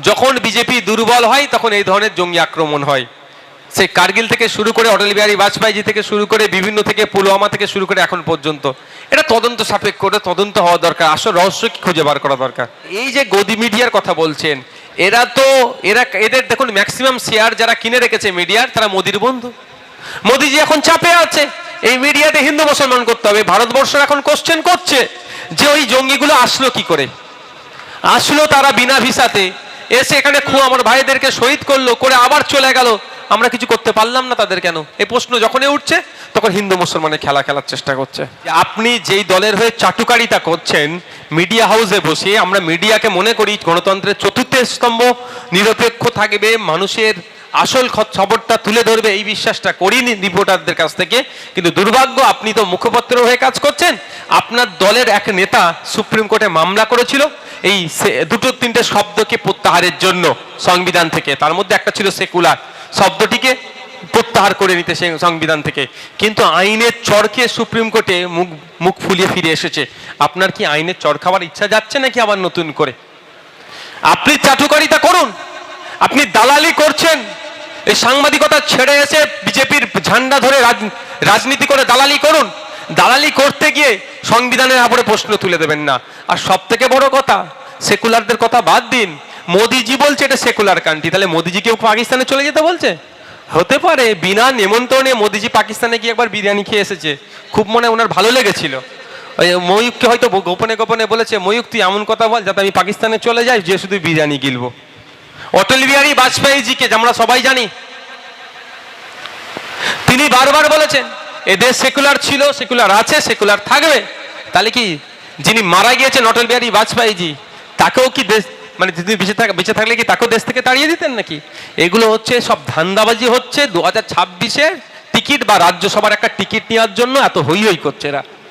যখন বিজেপি দুর্বল হয়, তখন এই ধরনের জঙ্গি আক্রমণ হয়। সে কার্গিল থেকে শুরু করে অটল বিহারী বাজপেয়ীজি থেকে শুরু করে বিভিন্ন থেকে পুলওয়ামা থেকে শুরু করে এখন পর্যন্ত। এটা তদন্ত সাপেক্ষ করে তদন্ত হওয়া দরকার। আসল রহস্য কি খুঁজে বার করা দরকার? এই যে গদি মিডিয়ার কথা বলছেন, এরা তো, এরা, এদের দেখুন ম্যাক্সিমাম শেয়ার যারা কিনে রেখেছে মিডিয়ার, তারা মোদির বন্ধু। মোদিজি এখন চাপে আছে। এই মিডিয়াতে হিন্দু মুসলমান করতে হবে। ভারতবর্ষ এখন কোশ্চেন করছে যে ওই জঙ্গিগুলো আসলো কি করে? আসলো তারা বিনা ভিসাতে। এসে এখানে খু আমার ভাইদেরকে শহীদ করল, করে আবার চলে গেল। আমরা কিছু করতে পারলাম না তাদের কেন? এই প্রশ্ন যখনই উঠছে, তখন হিন্দু মুসলমানের খেলা খেলার চেষ্টা করছে। আপনি যেই দলের হয়ে চাটুকারিতা করছেন, মিডিয়া হাউসে বসে আমরা মিডিয়াকে মনে করি, গণতন্ত্রের চতুর্থ স্তম্ভ, নিরপেক্ষ থাকবে, মানুষের আসল খবরটা তুলে ধরবে, এই বিশ্বাসটা করিনি রিপোর্টারদের কাছ থেকে। কিন্তু দুর্ভাগ্য, আপনি তো মুখপত্র হয়ে কাজ করছেন। আপনার দলের এক নেতা সুপ্রিম কোর্টে মামলা করেছিল এই দুটো তিনটে শব্দকে প্রত্যাহারের জন্য সংবিধান থেকে। তার মধ্যে একটা ছিল সেকুলার। শব্দটিকে প্রত্যাহার করে নিতে সে সংবিধান থেকে। কিন্তু আইনের চরকে সুপ্রিম কোর্টে মুখ মুখ ফুলিয়ে ফিরে এসেছে। আপনার কি আইনের চর খাওয়ার ইচ্ছা যাচ্ছে নাকি আবার নতুন করে? আপনি চাটুকারিতা করুন। আপনি দালালি করছেন। এই সাংবাদিকতা ছেড়ে এসে বিজেপির ঝান্ডা ধরে রাজ- রাজনীতি করে দালালি করুন। দালালি করতে গিয়ে সংবিধানের আপরে প্রশ্ন তুলে দেবেন না। আর সব থেকে বড় কথা, সেকুলারদের কথা বাদ দিন। মোদিজি বলছে এটা সেকুলার কান্ট্রি। তাহলে মোদিজি কেউ পাকিস্তানে চলে যেতে বলছে? হতে পারে, বিনা নেমন্তণে মোদিজি পাকিস্তানে গিয়ে একবার বিরিয়ানি খেয়ে এসেছে। খুব মনে ওনার ভালো লেগেছিল। ময়ূককে হয়তো গোপনে গোপনে বলেছে, ময়ূক, তুই এমন কথা বল যাতে আমি পাকিস্তানে চলে যাই, যে শুধু বিরিয়ানি গিলবো। অটল বিহারী বাজপেয়ীজিকে আমরা সবাই জানি, তিনি বারবার বলেছেন এদেশ সেকুলার ছিল সেকুলার আছে সেকুলার থাকবে। তাহলে কি, যিনি মারা গিয়েছেন, অটল বিহারী বাজপেয়ীজি, তাকেও কি দেশ মানে যদি বেঁচে থাক, বেঁচে থাকলে কি তাকেও দেশ থেকে তাড়িয়ে দিতেন নাকি? এগুলো হচ্ছে, সব ধান্দাবাজি হচ্ছে। দু হাজার ছাব্বিশে টিকিট বা রাজ্যসভার একটা টিকিট নেওয়ার জন্য এত হই হই করছে এরা।